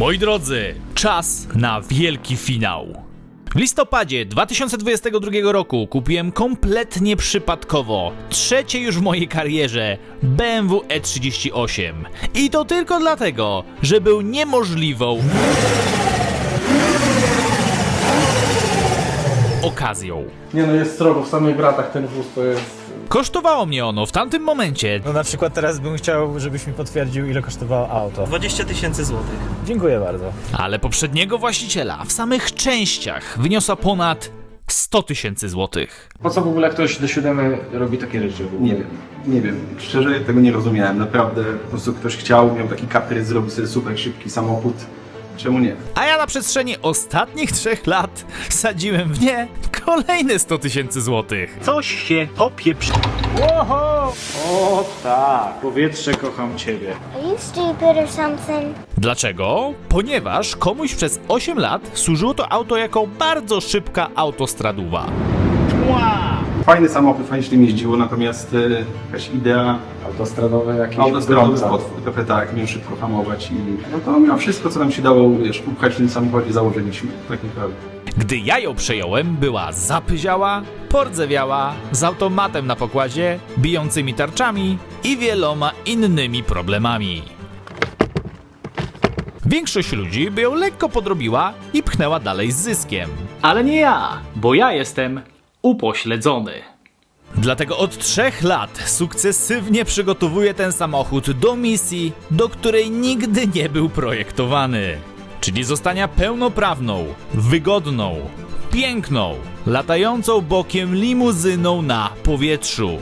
Moi drodzy, czas na wielki finał. W listopadzie 2022 roku kupiłem kompletnie przypadkowo, trzecie już w mojej karierze, BMW E38. I to tylko dlatego, że był niemożliwą okazją. Nie no, jest srogo, w samych gratach ten wóz to jest... Kosztowało mnie ono w tamtym momencie No na przykład teraz bym chciał, żebyś mi potwierdził, ile kosztowało auto. 20 tysięcy złotych. Dziękuję bardzo. ale poprzedniego właściciela w samych częściach wyniosła ponad 100 tysięcy złotych. Po co w ogóle ktoś do siódemy robi takie rzeczy? Nie wiem, nie wiem. Szczerze tego nie rozumiałem. Naprawdę po prostu ktoś chciał, miał taki kaprys, zrobił sobie super szybki samochód. Czemu nie? A ja na przestrzeni ostatnich trzech lat sadziłem w nie kolejne 100 tysięcy złotych. Coś się popieprz... O tak, powietrze kocham ciebie. Are you stupid or something? Dlaczego? Ponieważ komuś przez 8 lat służyło to auto jako bardzo szybka autostradowa. Fajny samochód, fajnie się tym jeździło, natomiast e, jakaś idea Autostradowe jakieś autostradowy spot, trochę tak, miał szybko hamować i no to miał wszystko, co nam się dało, wiesz, upchać w tym samochodzie, założyliśmy. Tak naprawdę. Gdy ja ją przejąłem, była zapyziała, pordzewiała, z automatem na pokładzie, bijącymi tarczami i wieloma innymi problemami. Większość ludzi by ją lekko podrobiła i pchnęła dalej z zyskiem. Ale nie ja, bo ja jestem upośledzony. Dlatego od trzech lat sukcesywnie przygotowuję ten samochód do misji, do której nigdy nie był projektowany. Czyli zostania pełnoprawną, wygodną, piękną, latającą bokiem limuzyną na powietrzu.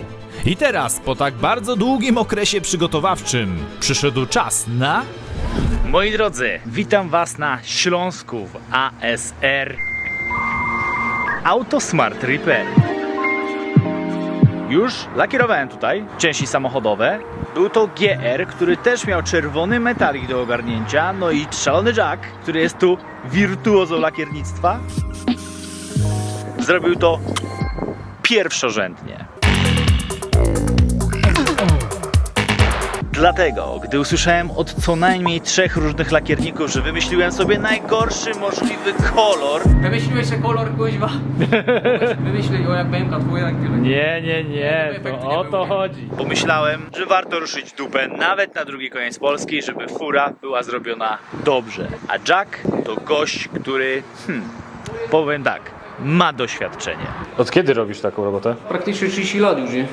I teraz, po tak bardzo długim okresie przygotowawczym, przyszedł czas na Moi drodzy, witam was na Śląsku w ASR Autosmart Repair. Już lakierowałem tutaj części samochodowe. Był to GR, który też miał czerwony metalik do ogarnięcia, no i szalony Jack, który jest tu wirtuozą lakiernictwa. Zrobił to pierwszorzędnie. Dlatego, gdy usłyszałem od co najmniej trzech różnych lakierników, że wymyśliłem sobie najgorszy możliwy kolor, Wymyśliłeś sobie kolor kuźwa. Wymyślił o jak BMK twoja, jak tyle. Nie, nie, nie, to nie o to chodzi. Pomyślałem, że warto ruszyć dupę nawet na drugi koniec Polski, żeby fura była zrobiona dobrze. A Jack to gość, który, hmm, powiem tak, ma doświadczenie. Od kiedy robisz taką robotę? Praktycznie 30 lat już, nie?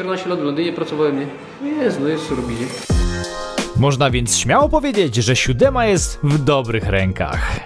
14 lat w Londynie pracowałem, nie? Jest, no jest co robić, nie? Można więc śmiało powiedzieć, że siódema jest w dobrych rękach.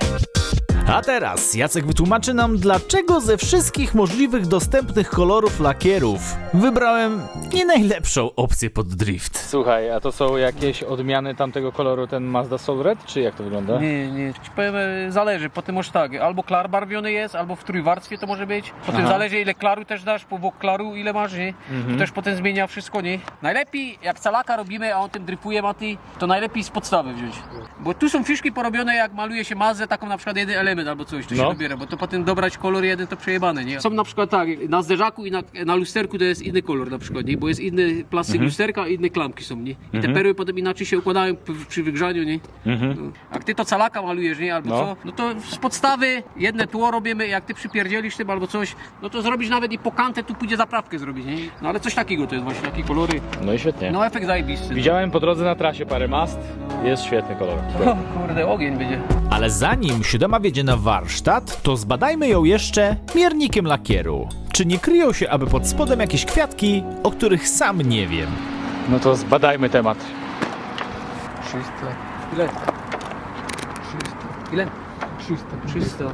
A teraz Jacek wytłumaczy nam, dlaczego ze wszystkich możliwych dostępnych kolorów lakierów wybrałem nie najlepszą opcję pod drift. Słuchaj, a to są jakieś odmiany tamtego koloru, ten Mazda Soul Red, czy jak to wygląda? Nie, nie, ci powiem, e, zależy, potem może tak, albo klar barwiony jest, albo w trójwarstwie to może być, potem zależy ile klaru też dasz, po bok klaru ile masz, nie? To też potem zmienia wszystko, nie? Najlepiej, jak calaka robimy, a on tym drypuje maty, to najlepiej z podstawy wziąć, bo tu są fiszki porobione, jak maluje się mazę, taką na przykład jeden element albo coś, to się No. dobiera, bo to potem dobrać kolor jeden to przejebane, nie? Są na przykład tak, na zderzaku i na, na lusterku to jest inny kolor na przykład, nie? Bo jest inny plastik lusterka, a inne klamki są, nie? I te perły potem inaczej się układają p- przy wygrzaniu, nie? No. Jak ty to calaka malujesz, nie? Albo No. co? No to z podstawy jedne tło robimy, jak ty przypierdzielisz tym albo coś, no to zrobisz nawet i pokantę, tu pójdzie zaprawkę zrobić, nie? No ale coś takiego to jest właśnie, takie kolory. No i świetnie. No efekt zajebisty. Widziałem po drodze na trasie parę mast, jest świetny kolor. O, kurde, ogień będzie. Ale zanim siódema na warsztat, to zbadajmy ją jeszcze miernikiem lakieru. Czy nie kryją się aby pod spodem jakieś kwiatki, o których sam nie wiem? No to zbadajmy temat. 300. Ile? 300. Ile? 300. 300.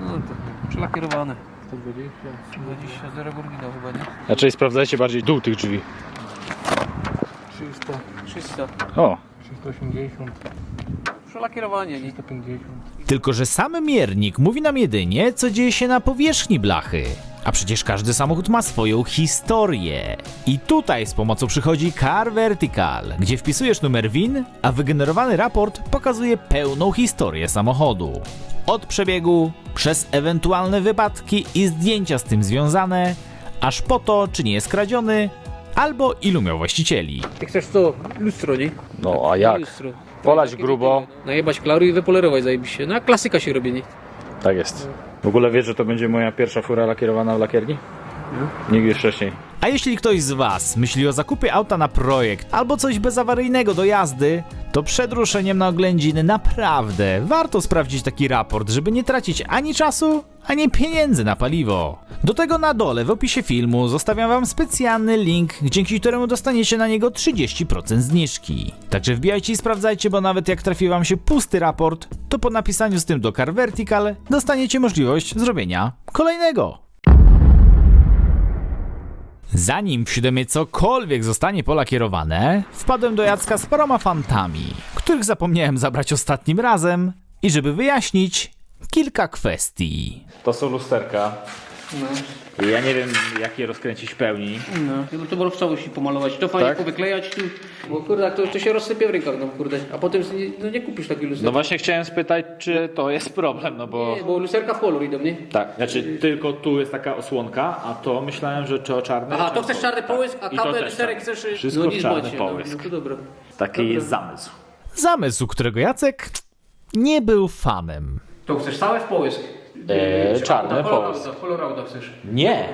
No to przelakierowane. 120. 120, zero oryginał chyba, nie? Znaczy sprawdzajcie bardziej dół tych drzwi. 300. 300. O, 380, Przelakierowanie, nie? 150. Tylko, że sam miernik mówi nam jedynie, co dzieje się na powierzchni blachy. A przecież każdy samochód ma swoją historię. I tutaj z pomocą przychodzi Car Vertical, gdzie wpisujesz numer WIN, a wygenerowany raport pokazuje pełną historię samochodu. Od przebiegu, przez ewentualne wypadki i zdjęcia z tym związane, aż po to, czy nie jest kradziony, albo ilu miał właścicieli. Ty chcesz to lustro, nie? no a jak? Lustro. Polać grubo. Najebać klaru i wypolerować zajebiście. No jak klasyka się robi, nie? Tak jest. W ogóle wiesz, że to będzie moja pierwsza fura lakierowana w lakierni? Nigdy wcześniej. A jeśli ktoś z Was myśli o zakupie auta na projekt albo coś bezawaryjnego do jazdy, to przed ruszeniem na oględziny naprawdę warto sprawdzić taki raport, żeby nie tracić ani czasu, ani pieniędzy na paliwo. Do tego na dole w opisie filmu zostawiam Wam specjalny link, dzięki któremu dostaniecie na niego 30% zniżki. Także wbijajcie i sprawdzajcie, bo nawet jak trafi Wam się pusty raport, to po napisaniu z tym do Car Vertical dostaniecie możliwość zrobienia kolejnego. Zanim w siódemie cokolwiek zostanie polakierowane, wpadłem do Jacka z paroma fantami, których zapomniałem zabrać ostatnim razem i żeby wyjaśnić kilka kwestii. To są lusterka. Ja nie wiem, jak je rozkręcić w pełni. No. To było w całości pomalować. To fajnie Tak? powyklejać tu. Bo kurde, jak to, to się rozsypie w rękach, no kurde. A potem nie, no nie kupisz takiego No lusterka. właśnie chciałem spytać, czy to jest problem, no bo... Nie, bo lusterka w kolor idą, nie? Tak, znaczy tylko tu jest taka osłonka, a to myślałem, że to czarny. Aha, to chcesz czarny połysk, a I to kabel też lusterek chcesz... Wszystko no, nic czarny macie, połysk. No, no to dobra. Taki jest zamysł. Zamysł, którego Jacek nie był fanem. To chcesz całe w połysk? Czarny Na kolor połysk. auta chcesz. Nie,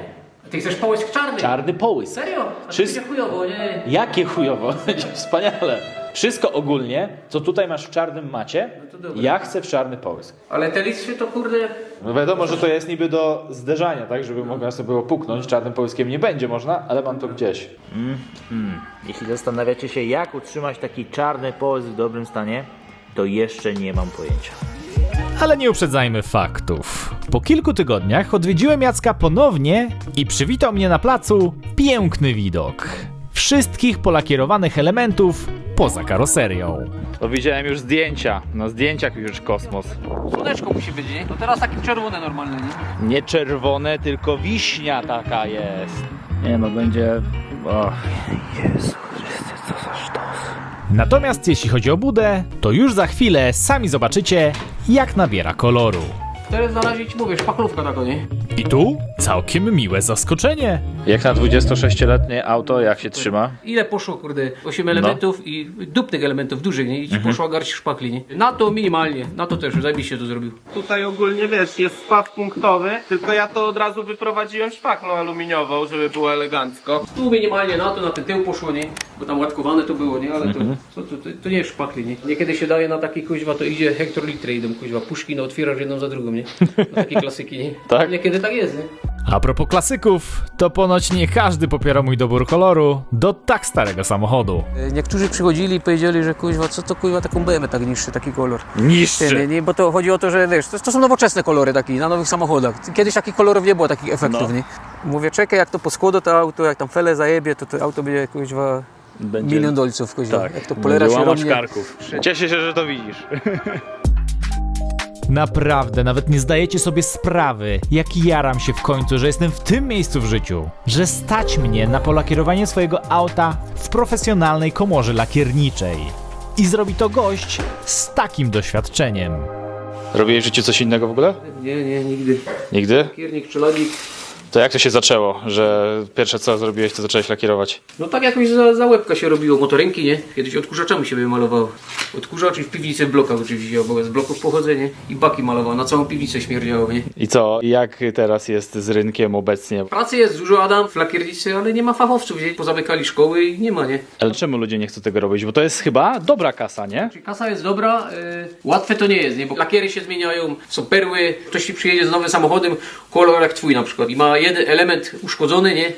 Ty chcesz połysk czarny? czarny połysk. Serio? A będzie chujowo, nie? Jakie chujowo, będzie wspaniale. Wszystko ogólnie, co tutaj masz w czarnym macie, to dobra. ja chcę w czarny połysk. Ale te listwy to kurde... No wiadomo, że to jest niby do zderzania, tak, żeby mogła sobie było puknąć, czarnym połyskiem nie będzie można, ale mam to gdzieś. Jeśli zastanawiacie się, jak utrzymać taki czarny połysk w dobrym stanie, to jeszcze nie mam pojęcia. Ale nie uprzedzajmy faktów. Po kilku tygodniach odwiedziłem Jacka ponownie i przywitał mnie na placu piękny widok. Wszystkich polakierowanych elementów poza karoserią. To widziałem już zdjęcia, na zdjęciach już kosmos. Słoneczko musi być, nie? To teraz takie czerwone normalne, nie? Nie czerwone, tylko wiśnia taka jest. Nie no, będzie... Och. Natomiast jeśli chodzi o budę, to już za chwilę sami zobaczycie, jak nabiera koloru. Teraz na razie ci mówię, szpachlówka taka, nie? I tu całkiem miłe zaskoczenie. Jak na 26-letnie auto, jak się trzyma? Ile poszło, kurde? 8 elementów i dupnych elementów dużych, nie? I ci poszła garść szpakli, nie? Na to minimalnie, na to też, zajebiście to zrobił. Tutaj ogólnie wiesz, jest spaw punktowy, tylko ja to od razu wyprowadziłem szpachną aluminiową, żeby było elegancko. Tu minimalnie na to, na ten tył poszło, nie? Bo tam łatkowane to było, nie? Ale to, to, to, to, to nie jest szpakli, nie? Niekiedy się daje na taki kuźwa, to idzie hektolitry idą kuźwa, puszki, no otwierasz jedną za drugą, nie? Na takie klasyki, nie? Tak? Niekiedy tak jest, nie? A propos klasyków, to ponoć nie każdy popiera mój dobór koloru do tak starego samochodu. Niektórzy przychodzili i powiedzieli, że kuźwa, co to kuźwa taką BMW tak niższy, taki kolor. Niższy. Nie, nie, bo to chodzi o to, że wiesz, to, to są nowoczesne kolory takie na nowych samochodach. Kiedyś takich kolorów nie było, takich efektów, nie? Mówię, czekaj, jak to poskłoda to auto, jak tam fele zajebie, to to auto będzie kuźwa Będzie... milion dolców, kuźwa. Tak, Jak to polera się łamacz robi. karków. Cieszę się, że to widzisz. Naprawdę, nawet nie zdajecie sobie sprawy, jak jaram się w końcu, że jestem w tym miejscu w życiu, że stać mnie na polakierowanie swojego auta w profesjonalnej komorze lakierniczej. I zrobi to gość z takim doświadczeniem. Robiłeś w życiu coś innego w ogóle? Nie, nie, nigdy. Nigdy? Kiernik, czeladnik. To jak to się zaczęło, że pierwsze co zrobiłeś, to zacząłeś lakierować? No tak jakoś za, za łebka się robiło, motorynki, nie? Kiedyś odkurzaczami się malowało. Odkurzacz i w piwnicy w blokach oczywiście, bo z bloków pochodzenie i baki malował, na całą piwnicę śmierdziało, nie? I co, jak teraz jest z rynkiem obecnie? Pracy jest dużo, Adam, w lakiernicy, ale nie ma fachowców, nie? Pozamykali szkoły i nie ma, nie? Ale czemu ludzie nie chcą tego robić? Bo to jest chyba dobra kasa, nie? Czyli Kasa jest dobra, y, łatwe to nie jest, nie? Bo lakiery się zmieniają, są perły, ktoś ci przyjedzie z nowym samochodem, kolor jak twój na przykład i ma jeden element uszkodzony, nie?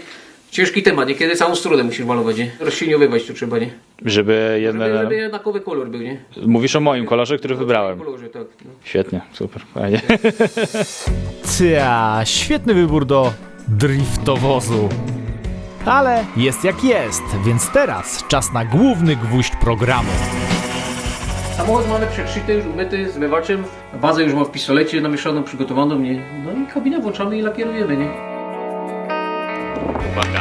Ciężki temat, niekiedy całą stronę musisz malować, nie? Rozsieniowywać to trzeba, nie? Żeby jeden... Żeby, żeby jednakowy kolor był, nie? Mówisz o moim kolorze, który wybrałem. Kolorze, tak. No. Świetnie, super, fajnie. Cia, świetny wybór do driftowozu. Ale jest jak jest, więc teraz czas na główny gwóźdź programu. Samochód mamy przetrzyty, już umyty, zmywaczem, bazę już mam w pistolecie namieszaną, przygotowaną, nie? No i kabinę włączamy i lakierujemy, nie? Uwaga.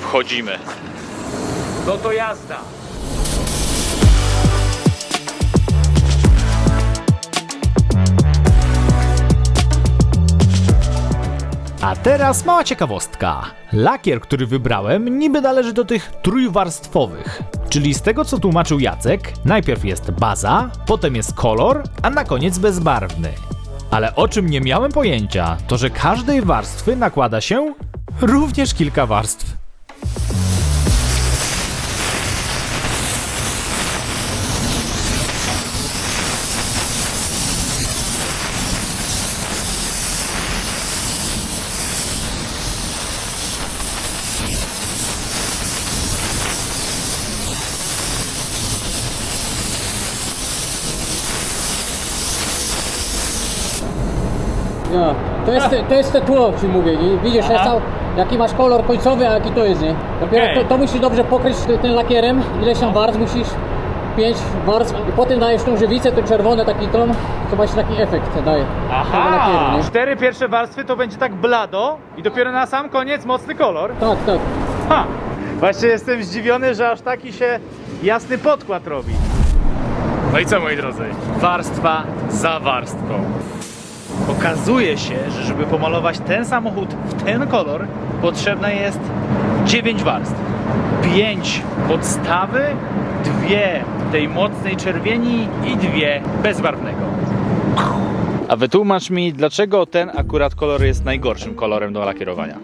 Wchodzimy. No to jazda. A teraz mała ciekawostka. Lakier, który wybrałem, niby należy do tych trójwarstwowych. Czyli z tego co tłumaczył Jacek, najpierw jest baza, potem jest kolor, a na koniec bezbarwny. Ale o czym nie miałem pojęcia, to że każdej warstwy nakłada się również kilka warstw. No, to jest, to jest te tło, ci mówię, nie? Widzisz, jest cał, jaki masz kolor końcowy, a jaki to jest, nie? Dopiero Okej. to, to musisz dobrze pokryć ty- tym lakierem, ileś tam warstw musisz, pięć warstw, i potem dajesz tą żywicę, ten czerwony taki ton, to właśnie taki efekt daje. tego lakieru, nie? Cztery pierwsze warstwy to będzie tak blado i dopiero na sam koniec mocny kolor. Tak, tak. Ha! Właśnie jestem zdziwiony, że aż taki się jasny podkład robi. No i co moi drodzy? Warstwa za warstwą. Okazuje się, że żeby pomalować ten samochód w ten kolor, potrzebna jest 9 warstw. 5 podstawy, dwie tej mocnej czerwieni i dwie bezbarwnego. A wytłumacz mi, dlaczego ten akurat kolor jest najgorszym kolorem do lakierowania?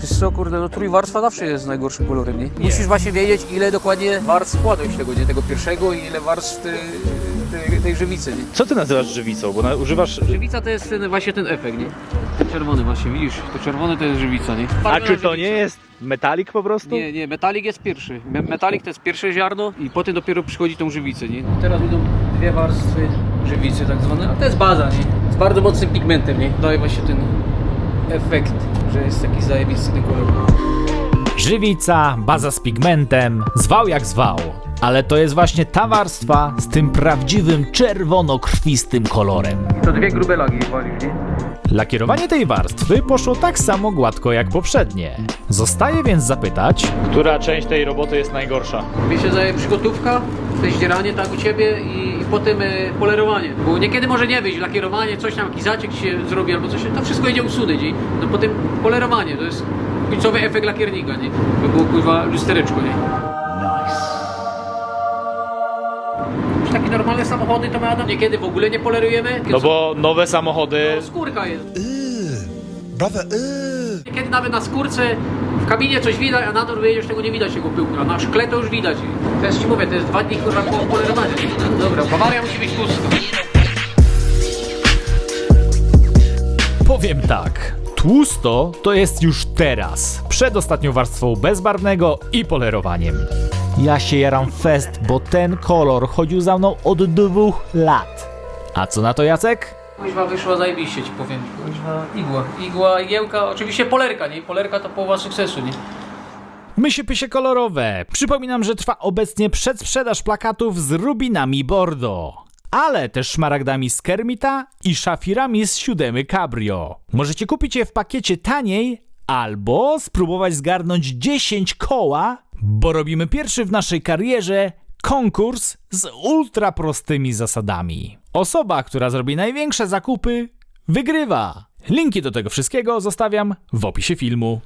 Wiesz co, kurde, no trójwarstwa zawsze jest najgorszym kolorem, nie? Musisz właśnie wiedzieć, ile dokładnie warstw składać tego, nie? Tego pierwszego i ile warstw y, tej, tej żywicy, nie? Co ty nazywasz żywicą? Bo na, używasz Żywica to jest ten, właśnie ten efekt, nie? Czerwony właśnie, widzisz? To czerwone to jest żywica, nie? A czy to nie jest metalik po prostu? Nie, nie, metalik jest pierwszy. Me- Metalik to jest pierwsze ziarno i potem dopiero przychodzi tą żywicę, nie? Teraz idą dwie warstwy żywicy tak zwane, a to jest baza, nie? Z bardzo mocnym pigmentem, nie? Daje właśnie ten efekt, że jest taki zajebisty ten kolor. Żywica, baza z pigmentem, zwał jak zwał. Ale to jest właśnie ta warstwa z tym prawdziwym czerwono-krwistym kolorem. To dwie grube lagi walisz, nie? Lakierowanie tej warstwy poszło tak samo gładko jak poprzednie. Zostaje więc zapytać, Która część tej roboty jest najgorsza? Mi się zdaje przygotówka, to zdzieranie tak u Ciebie i, i potem e, polerowanie. Bo niekiedy może nie wyjść, lakierowanie, coś tam, jakiś zaciek się zrobi albo coś, to wszystko idzie usunąć i no potem polerowanie, to jest końcowy efekt lakiernika, nie? To było kurwa lustereczko, nie? Nice. Takie normalne samochody to my Adam niekiedy w ogóle nie polerujemy. No bo nowe samochody... To skórka jest. Niekiedy nawet na skórce w kabinie coś widać, a na dół wyjedziesz, tego nie widać tego pyłku, a na szkle to już widać. To jest ci mówię, to jest dwa dni kurwa po polerowaniu. Dobra, Bawaria musi być tłusta. powiem tak. Tłusto to jest już teraz, przed ostatnią warstwą bezbarwnego i polerowaniem. Ja się jaram fest, bo ten kolor chodził za mną od dwóch lat. A co na to Jacek? Kuźwa wyszła zajebiście ci powiem. Kuźwa igła. Igła, igiełka, oczywiście polerka, nie? Polerka to połowa sukcesu, nie? Mysie pysie kolorowe. Przypominam, że trwa obecnie przedsprzedaż plakatów z rubinami Bordeaux. Ale też szmaragdami z Kermita i szafirami z siódemy Cabrio. Możecie kupić je w pakiecie taniej albo spróbować zgarnąć 10 koła, bo robimy pierwszy w naszej karierze konkurs z ultra prostymi zasadami. Osoba, która zrobi największe zakupy, wygrywa. Linki do tego wszystkiego zostawiam w opisie filmu.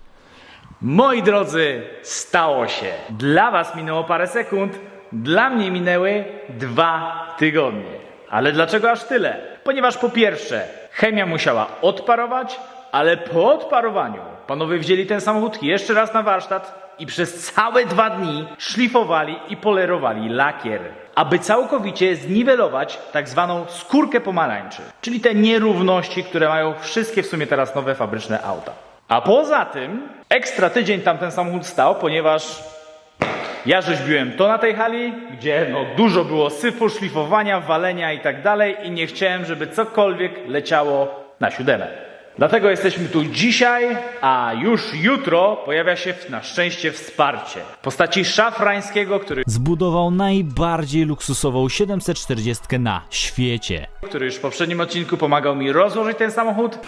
Moi drodzy, stało się. Dla Was minęło parę sekund, dla mnie minęły dwa tygodnie. Ale dlaczego aż tyle? Ponieważ po pierwsze, chemia musiała odparować, ale po odparowaniu panowie wzięli ten samochód jeszcze raz na warsztat i przez całe dwa dni szlifowali i polerowali lakier, aby całkowicie zniwelować tak zwaną skórkę pomarańczy, czyli te nierówności, które mają wszystkie w sumie teraz nowe fabryczne auta. A poza tym, ekstra tydzień tam ten samochód stał, ponieważ ja rzeźbiłem to na tej hali, gdzie no dużo było syfu, szlifowania, walenia i tak dalej i nie chciałem, żeby cokolwiek leciało na siódemę. Dlatego jesteśmy tu dzisiaj, a już jutro pojawia się na szczęście wsparcie w postaci szafrańskiego, który, zbudował najbardziej luksusową 740 na świecie. który już w poprzednim odcinku pomagał mi rozłożyć ten samochód.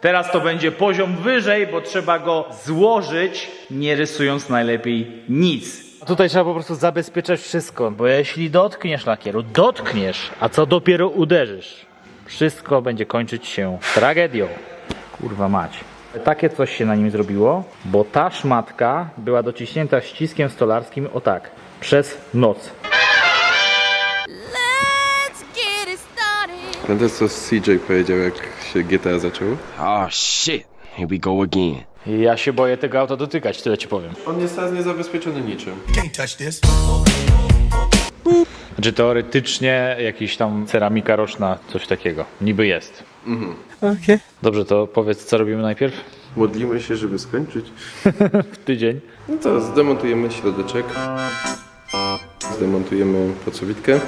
Teraz to będzie poziom wyżej, bo trzeba go złożyć, nie rysując najlepiej nic. Tutaj trzeba po prostu zabezpieczać wszystko, bo jeśli dotkniesz lakieru, dotkniesz, a co dopiero uderzysz, wszystko będzie kończyć się tragedią. Kurwa mać. Takie coś się na nim zrobiło, bo ta szmatka była dociśnięta ściskiem stolarskim o tak. przez noc. Pamiętasz co CJ powiedział jak się GTA zaczęło? Oh shit, here we go again. Ja się boję tego auta dotykać, tyle ci powiem. On jest teraz niezabezpieczony niczym. Znaczy teoretycznie jakiś tam ceramika roczna, coś takiego. Niby jest. Okej. Dobrze, to powiedz co robimy najpierw? Modlimy się, żeby skończyć. W tydzień. No to zdemontujemy środeczek. Zdemontujemy podsuwitkę.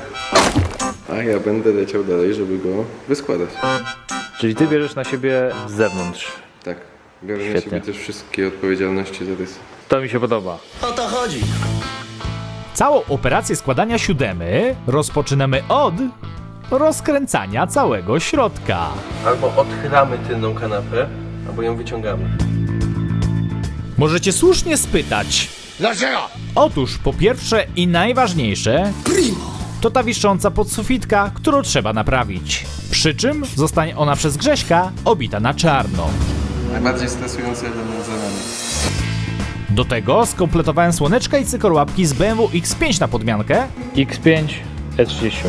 A ja będę leciał dalej, żeby go wyskładać. Czyli ty bierzesz na siebie z zewnątrz. Tak. Biorę na Świetnie. siebie też wszystkie odpowiedzialności za rysy. To mi się podoba. Całą operację składania siódemy rozpoczynamy od rozkręcania całego środka. Albo odchylamy tylną kanapę, albo ją wyciągamy. Możecie słusznie spytać. Dlaczego? Otóż po pierwsze i najważniejsze to ta wisząca podsufitka, którą trzeba naprawić. Przy czym zostanie ona przez Grześka obita na czarno. Najbardziej stresujący element za nami. Do tego skompletowałem słoneczka i cykorłapki z BMW X5 na podmiankę, X5 E38.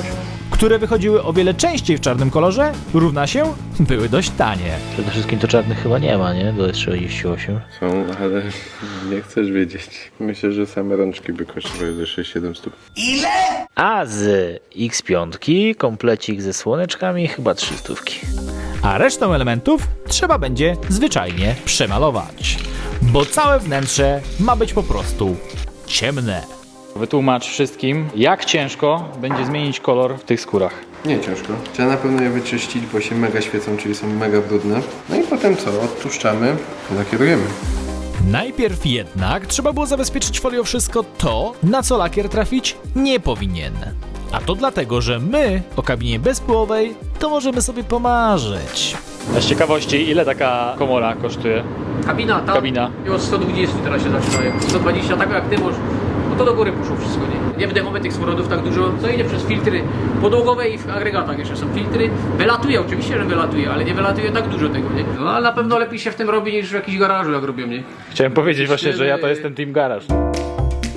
które wychodziły o wiele częściej w czarnym kolorze, równa się były dość tanie. Przede wszystkim to czarnych chyba nie ma, nie? Do S38. Są, ale nie chcesz wiedzieć. Myślę, że same rączki by kosztowały ze 6-7 stóp. A z X5 komplecik ze słoneczkami chyba 300. A resztę elementów trzeba będzie zwyczajnie przemalować. Bo całe wnętrze ma być po prostu ciemne. Wytłumacz wszystkim, jak ciężko będzie zmienić kolor w tych skórach. Nie ciężko. Trzeba na pewno je wyczyścić, bo się mega świecą, czyli są mega brudne. No i potem co? Odtłuszczamy, lakierujemy. Najpierw jednak trzeba było zabezpieczyć folią wszystko to, na co lakier trafić nie powinien. A to dlatego, że my o kabinie bezpłowej to możemy sobie pomarzyć. Z ciekawości, ile taka komora kosztuje? Kabina, ta Kabina. i od 120 teraz się zaczynają. 120, tak jak ty możesz. No to do góry poszło wszystko, nie? Nie wdechamy tych smrodów tak dużo, co idzie przez filtry podłogowe i w agregatach jeszcze są filtry. Wylatuje, oczywiście, że wylatuje, ale nie wylatuje tak dużo tego, nie? No ale na pewno lepiej się w tym robi niż w jakimś garażu, jak robią, nie? Chciałem powiedzieć właśnie, że ja to jestem Team Garage.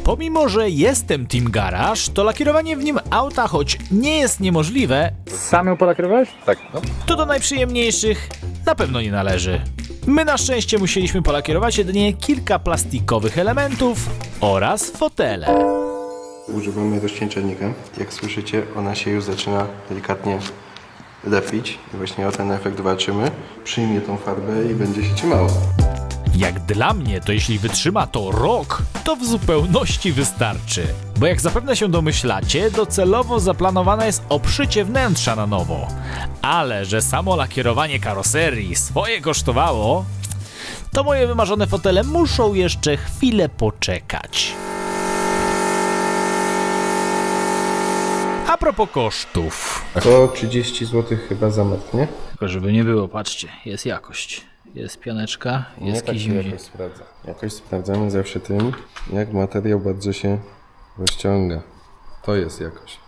Pomimo, że jestem Team Garage, to lakierowanie w nim auta, choć nie jest niemożliwe, Sam ją polakierowałeś? Tak, no. to do najprzyjemniejszych na pewno nie należy. My na szczęście musieliśmy polakierować jedynie kilka plastikowych elementów oraz fotele. Używamy rozcieńczalnika. Jak słyszycie, ona się już zaczyna delikatnie lepić. I właśnie o ten efekt walczymy. Przyjmie tą farbę i będzie się trzymało. Jak dla mnie, to jeśli wytrzyma to rok, to w zupełności wystarczy. Bo jak zapewne się domyślacie, docelowo zaplanowane jest obszycie wnętrza na nowo. Ale że samo lakierowanie karoserii swoje kosztowało, to moje wymarzone fotele muszą jeszcze chwilę poczekać. A propos kosztów. To 30 zł chyba za metr, nie? Tylko żeby nie było, patrzcie, jest jakość. Jest pianeczka, Nie tak się jakoś sprawdza. Jakoś sprawdzamy zawsze tym, jak materiał bardzo się rozciąga. To jest jakość.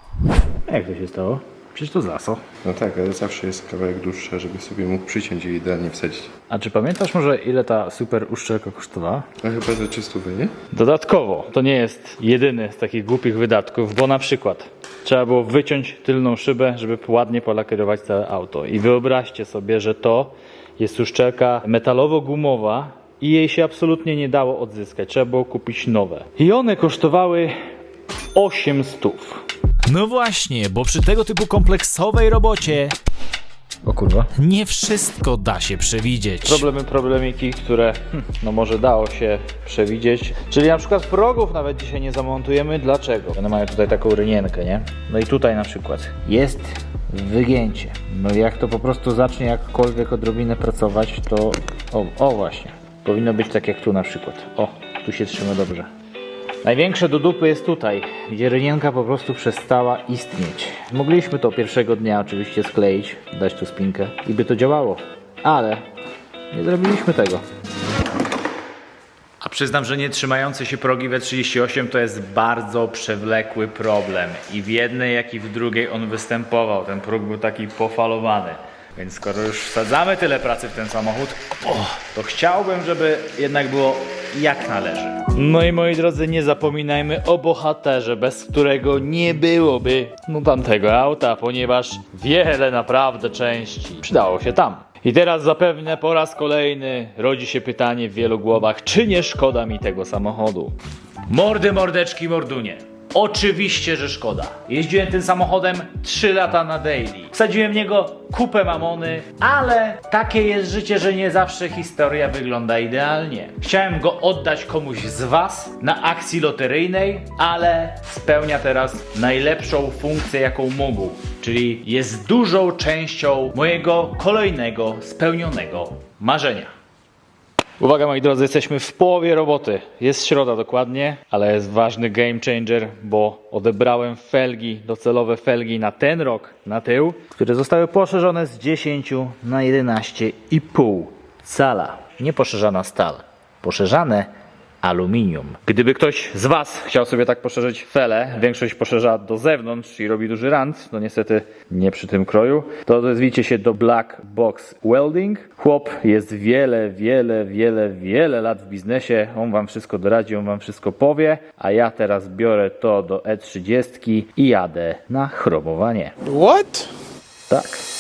Jak to się stało? Przecież to zaso. No tak, ale zawsze jest kawałek dłuższa, żeby sobie mógł przyciąć i idealnie wsadzić. A czy pamiętasz może ile ta super uszczelka kosztowała? A chyba za 300, nie? Dodatkowo, to nie jest jedyny z takich głupich wydatków, bo na przykład trzeba było wyciąć tylną szybę, żeby ładnie polakierować całe auto. I wyobraźcie sobie, że to jest uszczelka metalowo-gumowa i jej się absolutnie nie dało odzyskać. Trzeba było kupić nowe. I one kosztowały 8 stów. No właśnie, bo przy tego typu kompleksowej robocie O kurwa. nie wszystko da się przewidzieć. Problemy, problemiki, które hm, no może dało się przewidzieć. Czyli na przykład progów nawet dzisiaj nie zamontujemy. Dlaczego? One mają tutaj taką rynienkę, nie? No i tutaj na przykład jest wygięcie. No jak to po prostu zacznie jakkolwiek odrobinę pracować, to o, o właśnie. Powinno być tak jak tu na przykład. O, tu się trzyma dobrze. Największe do dupy jest tutaj, gdzie rynienka po prostu przestała istnieć. Mogliśmy to pierwszego dnia oczywiście skleić, dać tu spinkę i by to działało, ale nie zrobiliśmy tego. A przyznam, że nie trzymające się progi W38 to jest bardzo przewlekły problem. I w jednej, jak i w drugiej on występował. Ten próg był taki pofalowany. Więc skoro już wsadzamy tyle pracy w ten samochód, to chciałbym, żeby jednak było jak należy. No i moi drodzy, nie zapominajmy o bohaterze, bez którego nie byłoby no tamtego auta, ponieważ wiele naprawdę części przydało się tam. I teraz zapewne po raz kolejny rodzi się pytanie w wielu głowach, czy nie szkoda mi tego samochodu? Mordy, mordeczki, mordunie. Oczywiście, że szkoda. Jeździłem tym samochodem 3 lata na daily. Wsadziłem w niego kupę mamony, ale takie jest życie, że nie zawsze historia wygląda idealnie. Chciałem go oddać komuś z Was na akcji loteryjnej, ale spełnia teraz najlepszą funkcję, jaką mógł. Czyli jest dużą częścią mojego kolejnego spełnionego marzenia. Uwaga moi drodzy, jesteśmy w połowie roboty. Jest środa dokładnie, ale jest ważny game changer, bo odebrałem felgi, docelowe felgi na ten rok na tył, które zostały poszerzone z 10 na 11,5 cala. Nie poszerzana stal, poszerzane aluminium. Gdyby ktoś z Was chciał sobie tak poszerzyć felę, większość poszerza do zewnątrz i robi duży rant, no niestety nie przy tym kroju, to odezwijcie się do Black Box Welding. Chłop jest wiele, wiele, wiele, wiele lat w biznesie, on Wam wszystko doradzi, on Wam wszystko powie, a ja teraz biorę to do E30 i jadę na chromowanie. What? Tak.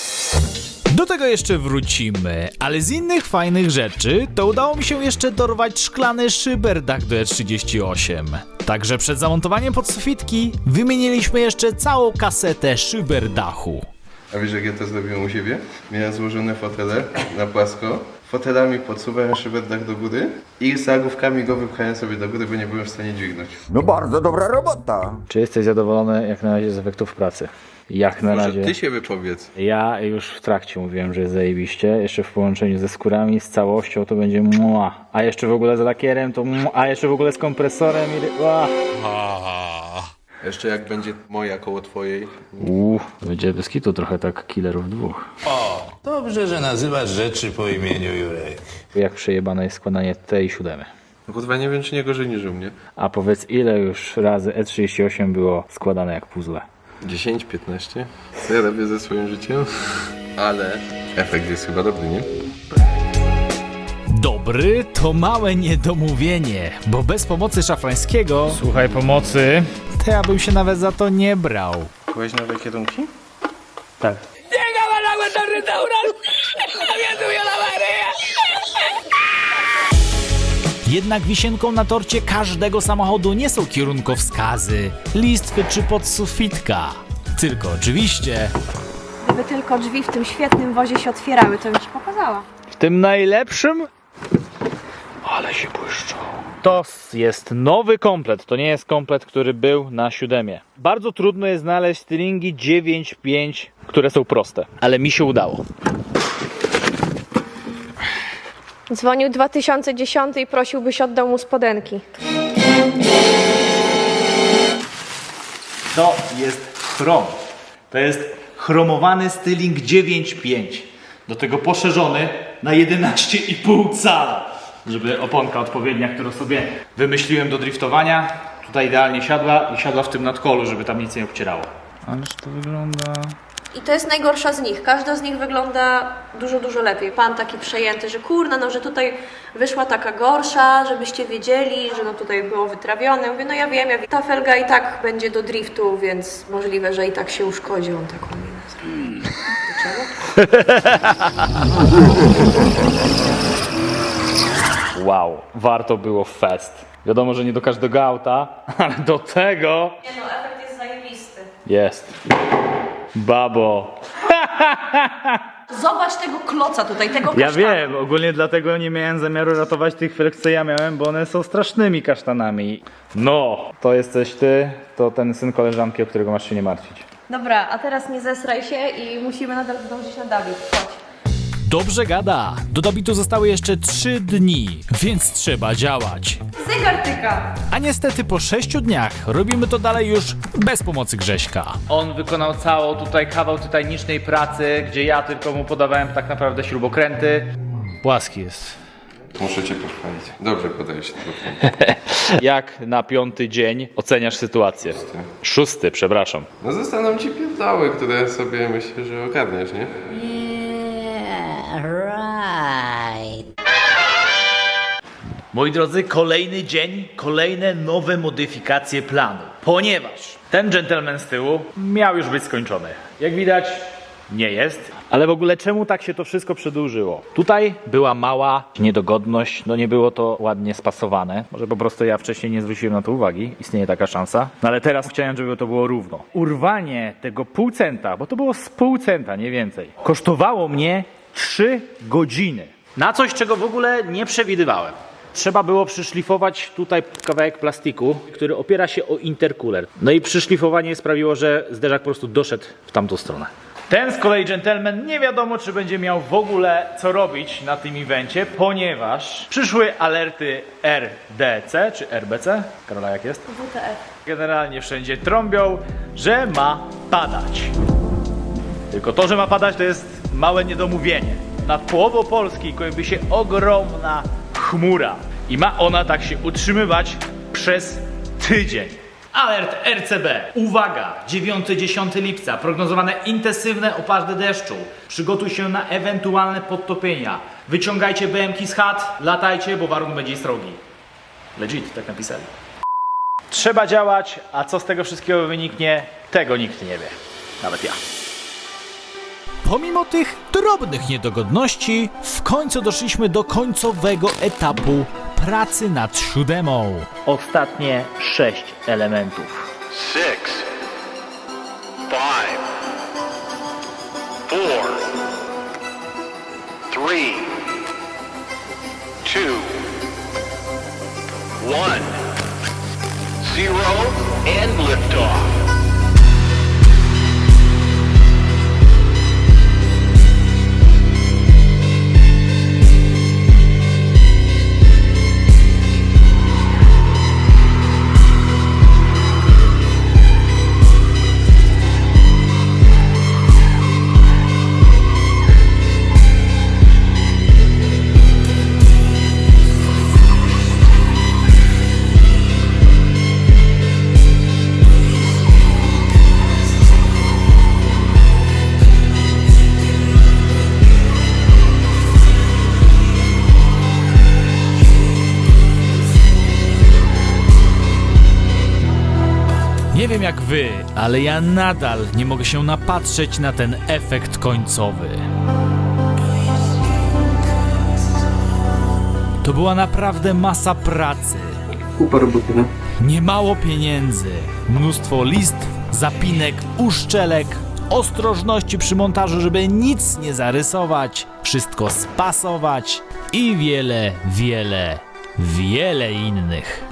Do tego jeszcze wrócimy, ale z innych fajnych rzeczy to udało mi się jeszcze dorwać szklany szyberdach do E38. Także przed zamontowaniem podsufitki wymieniliśmy jeszcze całą kasetę szyberdachu. A wiesz jak ja to zrobiłem u siebie? Miałem złożone fotele na płasko. Fotelami podsuwałem szyberdach do góry i zagłówkami go wypchałem sobie do góry, bo nie byłem w stanie dźwignąć. No bardzo dobra robota. Czy jesteś zadowolony jak na razie z efektów pracy? Jak na Może razie. ty się wypowiedz. Ja już w trakcie mówiłem, że jest zajebiście. Jeszcze w połączeniu ze skórami, z całością to będzie mua. A jeszcze w ogóle z lakierem to mua. A jeszcze w ogóle z kompresorem i... Ua. Jeszcze jak będzie moja koło twojej. Uuu, będzie bez kitu trochę tak killerów dwóch. Dobrze, że nazywasz rzeczy po imieniu Jurek. Jak przejebane jest składanie tej siódemy. No kurwa nie wiem czy nie gorzej niż u mnie. A powiedz ile już razy E38 było składane jak puzzle? 10, 15. Co ja robię ze swoim życiem? Ale efekt jest chyba dobry, nie? Dobry to małe niedomówienie, bo bez pomocy szafrańskiego Słuchaj pomocy. to ja bym się nawet za to nie brał. Kułeś nowe kierunki? Tak. Jednak wisienką na torcie każdego samochodu nie są kierunkowskazy, listwy czy podsufitka. Tylko oczywiście Gdyby tylko drzwi w tym świetnym wozie się otwierały, to bym ci pokazała. W tym najlepszym? Ale się błyszczą. To jest nowy komplet. To nie jest komplet, który był na siódemie. Bardzo trudno jest znaleźć stylingi 9.5, które są proste, ale mi się udało. Dzwonił 2010 i prosił, byś oddał mu spodenki. To jest chrom. To jest chromowany styling 9.5. Do tego poszerzony na 11,5 cala. Żeby oponka odpowiednia, którą sobie wymyśliłem do driftowania, tutaj idealnie siadła i siadła w tym nadkolu, żeby tam nic nie obcierało. Ależ to wygląda... I to jest najgorsza z nich. Każda z nich wygląda dużo, dużo lepiej. Pan taki przejęty, że kurna, no że tutaj wyszła taka gorsza, żebyście wiedzieli, że no tutaj było wytrawione. Mówię, no ja wiem, ja wiem. Ta felga i tak będzie do driftu, więc możliwe, że i tak się uszkodzi. On taką minę zrobił. Dlaczego? Wow, warto było fest. Wiadomo, że nie do każdego auta, ale do tego Nie no, efekt jest zajebisty. jest. Babo. Zobacz tego kloca tutaj, tego Ja kasztana. wiem, ogólnie dlatego nie miałem zamiaru ratować tych felg, co ja miałem, bo one są strasznymi kasztanami. No, to jesteś ty, to ten syn koleżanki, o którego masz się nie martwić. Dobra, a teraz nie zesraj się i musimy nadal zdążyć na Dawid. Chodź. Dobrze gada. Do Dabitu zostały jeszcze 3 dni, więc trzeba działać. Zegar tyka! A niestety po 6 dniach robimy to dalej już bez pomocy Grześka. On wykonał całą tutaj kawał tytanicznej pracy, gdzie ja tylko mu podawałem tak naprawdę śrubokręty. Płaski jest. Muszę cię pochwalić. Dobrze podajesz to. Jak na piąty dzień oceniasz sytuację? Szósty, przepraszam. No zostaną ci pierdoły, które sobie myślę, że ogarniesz, nie? Moi drodzy, kolejny dzień, kolejne nowe modyfikacje planu. Ponieważ ten gentleman z tyłu miał już być skończony. Jak widać, nie jest. Ale w ogóle czemu tak się to wszystko przedłużyło? Tutaj była mała niedogodność, no nie było to ładnie spasowane. Może po prostu ja wcześniej nie zwróciłem na to uwagi, istnieje taka szansa. No ale teraz chciałem, żeby to było równo. Urwanie tego pół centa, bo to było z pół centa, nie więcej, kosztowało mnie 3 godziny. Na coś, czego w ogóle nie przewidywałem. Trzeba było przyszlifować tutaj kawałek plastiku, który opiera się o intercooler. No i przyszlifowanie sprawiło, że zderzak po prostu doszedł w tamtą stronę. Ten z kolei gentleman nie wiadomo, czy będzie miał w ogóle co robić na tym evencie, ponieważ przyszły alerty RDC czy RBC. Karola, jak jest? WTF. Generalnie wszędzie trąbią, że ma padać. Tylko to, że ma padać, to jest małe niedomówienie. Nad połową Polski kończy się ogromna chmura i ma ona tak się utrzymywać przez tydzień. Alert RCB. Uwaga! 9-10 lipca. Prognozowane intensywne opady deszczu. Przygotuj się na ewentualne podtopienia. Wyciągajcie BMK z chat, latajcie, bo warunek będzie srogi. Legit, tak napisali. Trzeba działać, a co z tego wszystkiego wyniknie, tego nikt nie wie. Nawet ja. Pomimo tych drobnych niedogodności, w końcu doszliśmy do końcowego etapu pracy nad siódemą. Ostatnie sześć elementów. Six. Five. Four. Three. Two. One. Zero and liftoff. Wiem jak wy, ale ja nadal nie mogę się napatrzeć na ten efekt końcowy. To była naprawdę masa pracy. Kupa roboty, no. Niemało pieniędzy, mnóstwo listw, zapinek, uszczelek, ostrożności przy montażu, żeby nic nie zarysować, wszystko spasować i wiele, wiele, wiele innych.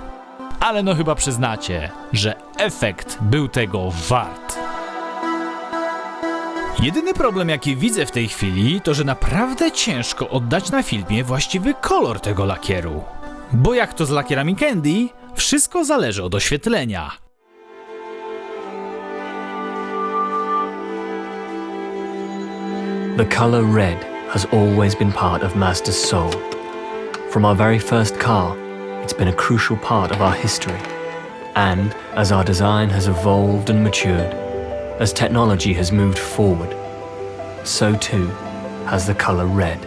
Ale no chyba przyznacie, że efekt był tego wart. Jedyny problem, jaki widzę w tej chwili, to że naprawdę ciężko oddać na filmie właściwy kolor tego lakieru. Bo jak to z lakierami Candy, wszystko zależy od oświetlenia. The colour red has always been part of Mazda's soul. From our very first car, it's been a crucial part of our history. And as our design has evolved and matured, as technology has moved forward, so too has the colour red.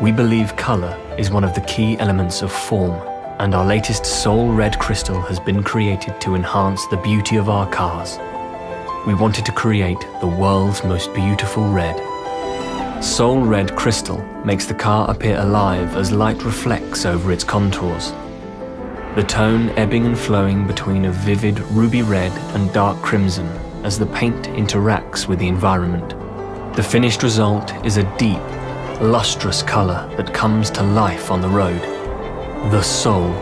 We believe colour is one of the key elements of form, and our latest Soul Red crystal has been created to enhance the beauty of our cars. We wanted to create the world's most beautiful red. Soul Red Crystal makes the car appear alive as light reflects over its contours. The tone ebbing and flowing between a vivid ruby red and dark crimson as the paint interacts with the environment. The finished result is a deep, lustrous colour that comes to life on the road. The soul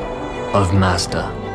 of Mazda.